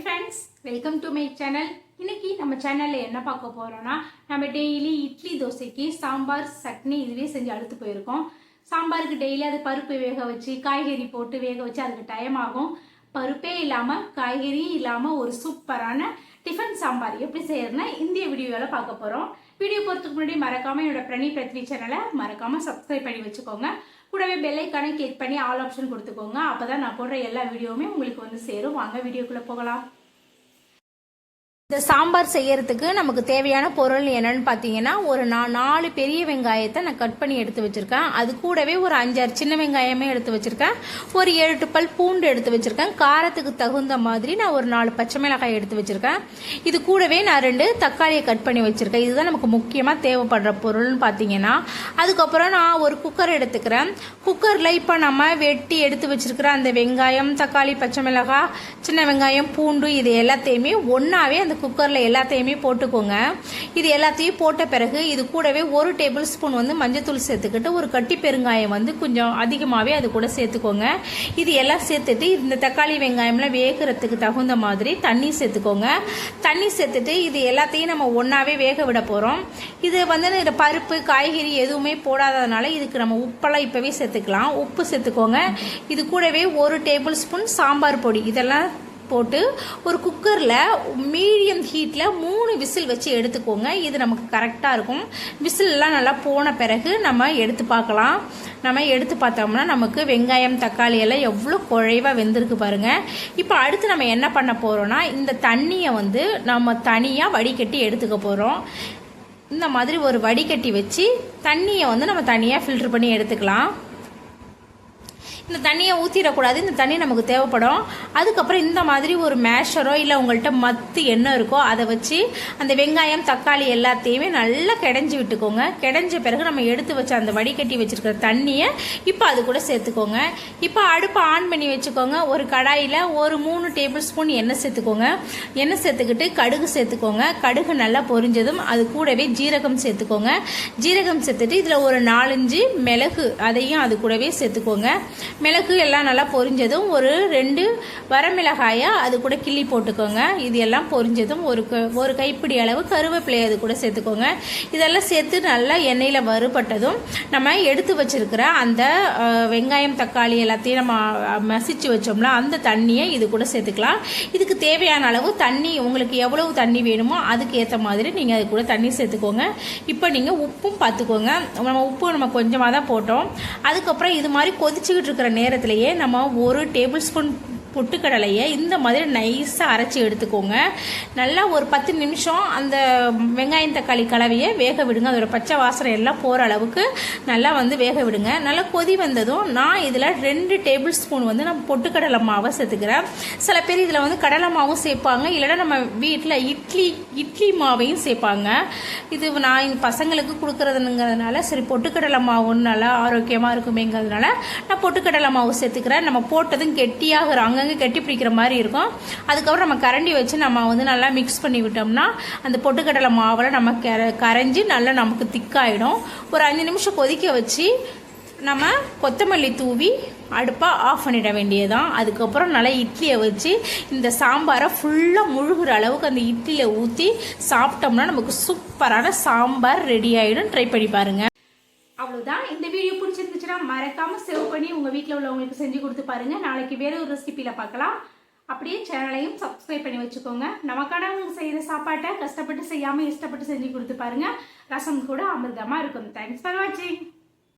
Friends welcome to my channel இன்னைக்கு நம்ம சேனலில் என்ன பார்க்க போகிறோன்னா நம்ம டெய்லி இட்லி தோசைக்கு சாம்பார் சட்னி இதுவே செஞ்சு அழுத்து போயிருக்கோம். சாம்பாருக்கு டெய்லி அது பருப்பு வேக வச்சு காய்கறி போட்டு வேக வச்சு அதுக்கு டைம் ஆகும். பருப்பே இல்லாமல் காய்கறியும் இல்லாமல் ஒரு சூப்பரான டிஃபன் சாம்பார். எப்படி செய்யறதுனா இந்திய வீடியோவில் பார்க்க போகிறோம் வீடியோ போகிறதுக்கு முன்னாடி மறக்காமல் என்னோட பிரணி பிரத்வி சேனலை மறக்காமல் சப்ஸ்கிரைப் பண்ணி வச்சுக்கோங்க. கூடவே பெல்லைக்கானே கிளிக் பண்ணி ஆல் ஆப்ஷன் கொடுத்துக்கோங்க. அப்போ தான் நான் போடுற எல்லா வீடியோவுமே உங்களுக்கு வந்து சேரும். வாங்க வீடியோக்குள்ளே போகலாம். இந்த சாம்பார் செய்யறதுக்கு நமக்கு தேவையான பொருள் என்னன்னு பார்த்தீங்கன்னா ஒரு நா- நாலு பெரிய வெங்காயத்தை நான் கட் பண்ணி எடுத்து வச்சுருக்கேன். அது கூடவே ஒரு அஞ்சாறு சின்ன வெங்காயமே எடுத்து வச்சுருக்கேன். ஒரு ஏழு எட்டு பல் பூண்டு எடுத்து வச்சுருக்கேன். காரத்துக்கு தகுந்த மாதிரி நான் ஒரு நாலு பச்சை மிளகாய் எடுத்து வச்சுருக்கேன். இது கூடவே நான் ரெண்டு தக்காளியை கட் பண்ணி வச்சுருக்கேன். இதுதான் நமக்கு முக்கியமாக தேவைப்படுற பொருள்னு பார்த்தீங்கன்னா அதுக்கப்புறம் நான் ஒரு குக்கர் எடுத்துக்கிறேன். குக்கரில் இப்போ நம்ம வெட்டி எடுத்து வச்சுருக்கிற அந்த வெங்காயம் தக்காளி பச்சை மிளகாய் சின்ன வெங்காயம் பூண்டு இது எல்லாத்தையுமே ஒன்றாவே அந்த குக்கரில் எல்லாத்தையுமே போட்டுக்கோங்க. இது எல்லாத்தையும் போட்ட பிறகு இது கூடவே ஒரு டேபிள் ஸ்பூன் வந்து மஞ்சத்தூள் சேர்த்துக்கிட்டு ஒரு கட்டி பெருங்காயம் வந்து கொஞ்சம் அதிகமாகவே அது கூட சேர்த்துக்கோங்க. இது எல்லாம் சேர்த்துட்டு இந்த தக்காளி வெங்காயம்லாம் வேகிறதுக்கு தகுந்த மாதிரி தண்ணி சேர்த்துக்கோங்க. தண்ணி சேர்த்துட்டு இது எல்லாத்தையும் நம்ம ஒன்றாவே வேக விட போகிறோம் இது வந்து இந்த பருப்பு காய்கறி எதுவுமே போடாததுனால இதுக்கு நம்ம உப்பெல்லாம் இப்போவே சேர்த்துக்கலாம். உப்பு சேர்த்துக்கோங்க. இது கூடவே ஒரு டேபிள் ஸ்பூன் சாம்பார் பொடி. இதெல்லாம் போட்டு ஒரு குக்கரில் மீடியம் ஹீட்டில் மூணு விசில் வச்சு எடுத்துக்கோங்க. இது நமக்கு கரெக்டாக இருக்கும். விசில் நல்லா போன பிறகு நம்ம எடுத்து பார்க்கலாம். நம்ம எடுத்து பார்த்தோம்னா நமக்கு வெங்காயம் தக்காளி எல்லாம் எவ்வளோ குழைவாக வெந்திருக்கு பாருங்கள் இப்போ அடுத்து நம்ம என்ன பண்ண போகிறோம்னா இந்த தண்ணியை வந்து நம்ம தனியாக வடிகட்டி எடுத்துக்க போகிறோம் இந்த மாதிரி ஒரு வடிகட்டி வச்சு தண்ணியை வந்து நம்ம தனியாக ஃபில்ட்ரு பண்ணி எடுத்துக்கலாம். இந்த தண்ணியை ஊற்றிடக்கூடாது இந்த தண்ணி நமக்கு தேவைப்படும். அதுக்கப்புறம் இந்த மாதிரி ஒரு மேஷரோ இல்லை உங்கள்கிட்ட மத்து என்ன இருக்கோ அதை வச்சு அந்த வெங்காயம் தக்காளி எல்லாத்தையுமே நல்லா கிடஞ்சி விட்டுக்கோங்க. கிடஞ்ச பிறகு நம்ம எடுத்து வச்ச அந்த வடிகட்டி வச்சுருக்கிற தண்ணியை இப்போ அது கூட சேர்த்துக்கோங்க. இப்போ அடுப்பை ஆன் பண்ணி வச்சுக்கோங்க. ஒரு கடாயில் ஒரு மூணு டேபிள் ஸ்பூன் எண்ணெய் சேர்த்துக்கோங்க. எண்ணெய் சேர்த்துக்கிட்டு கடுகு சேர்த்துக்கோங்க. கடுகு நல்லா பொரிஞ்சதும் அது கூடவே ஜீரகம் சேர்த்துக்கோங்க. ஜீரகம் சேர்த்துட்டு இதில் ஒரு நாலஞ்சு மிளகு அதையும் அது கூடவே சேர்த்துக்கோங்க. மிளகு எல்லாம் நல்லா பொரிஞ்சதும் ஒரு ரெண்டு வரமிளகாயை அது கூட கிள்ளி போட்டுக்கோங்க. இது எல்லாம் பொரிஞ்சதும் ஒரு க- ஒரு கைப்பிடி அளவு கருவேப்பிலை அது கூட சேர்த்துக்கோங்க. இதெல்லாம் சேர்த்து நல்லா எண்ணெயில் வறுபட்டதும் நம்ம எடுத்து வச்சிருக்கிற அந்த வெங்காயம் தக்காளி எல்லாத்தையும் நம்ம மசிச்சு வச்சோம்ல அந்த தண்ணியை இது கூட சேர்த்துக்கலாம். இதுக்கு தேவையான அளவு தண்ணி உங்களுக்கு எவ்வளவு தண்ணி வேணுமோ அதுக்கு ஏற்ற மாதிரி நீங்கள் அது கூட தண்ணி சேர்த்துக்கோங்க. இப்போ நீங்கள் உப்பும் பார்த்துக்கோங்க. நம்ம உப்பு நம்ம கொஞ்சமாக தான் போட்டோம். அதுக்கப்புறம் இது மாதிரி கொதிச்சுக்கிட்டு இருக்கிற நேரத்திலேயே நம்ம ஒரு டேபிள் ஸ்பூன் பொட்டுக்கடலையை இந்த மாதிரி நைஸாக அரைச்சி எடுத்துக்கோங்க. நல்லா ஒரு பத்து நிமிஷம் அந்த வெங்காயம் தக்காளி கலவையை வேக விடுங்க. அதோட பச்சை வாசனை எல்லாம் போகிற அளவுக்கு நல்லா வந்து வேக விடுங்க. நல்லா கொதி வந்ததும் நான் இதில் ரெண்டு டேபிள் ஸ்பூன் வந்து நான் பொட்டுக்கடலை மாவை சேர்த்துக்கிறேன். சில பேர் இதில் வந்து கடலை மாவும் சேர்ப்பாங்க. இல்லைன்னா நம்ம வீட்டில் இட்லி இட்லி மாவையும் சேர்ப்பாங்க. இது நான் பசங்களுக்கு கொடுக்குறதுங்கிறதுனால சரி பொட்டுக்கடலை மாவுன்னு நல்லா ஆரோக்கியமாக இருக்குமேங்கிறதுனால நான் பொட்டுக்கடலை மாவு சேர்த்துக்கிறேன். நம்ம போட்டதும் கெட்டியாகிற அங்கங்கே கட்டி பிடிக்கிற மாதிரி இருக்கும். அதுக்கப்புறம் நம்ம கரண்டி வச்சு நம்ம வந்து நல்லா மிக்ஸ் பண்ணி விட்டோம்னா அந்த பொட்டுக்கடலை மாவில் நம்ம கர கரைஞ்சி நல்லா நமக்கு திக்காயிடும். ஒரு அஞ்சு நிமிஷம் கொதிக்க வச்சு நம்ம கொத்தமல்லி தூவி அடுப்பாக ஆஃப் பண்ணிட வேண்டியதான் அதுக்கப்புறம் நல்லா இட்லியை வச்சு இந்த சாம்பாரை ஃபுல்லாக முழுகிற அளவுக்கு அந்த இட்லியில் ஊற்றி சாப்பிட்டோம்னா நமக்கு சூப்பரான சாம்பார் ரெடி ஆகிடும் ட்ரை பண்ணி பாருங்கள் அவ்வளோதான் இந்த வீடியோ பிடிச்சிருந்துச்சுன்னா மறக்காம சேவ் பண்ணி உங்கள் வீட்டில் உள்ளவங்களுக்கு செஞ்சு கொடுத்து பாருங்க. நாளைக்கு வேற ஒரு ரெசிபியில் பார்க்கலாம். அப்படியே சேனலையும் சப்ஸ்கிரைப் பண்ணி வச்சுக்கோங்க. நமக்கானவங்க செய்கிற சாப்பாட்டை கஷ்டப்பட்டு செய்யாமல் இஷ்டப்பட்டு செஞ்சு கொடுத்து பாருங்க. ரசம் கூட அமிர்தமாக இருக்கும். தேங்க்ஸ் ஃபார் வாட்சிங்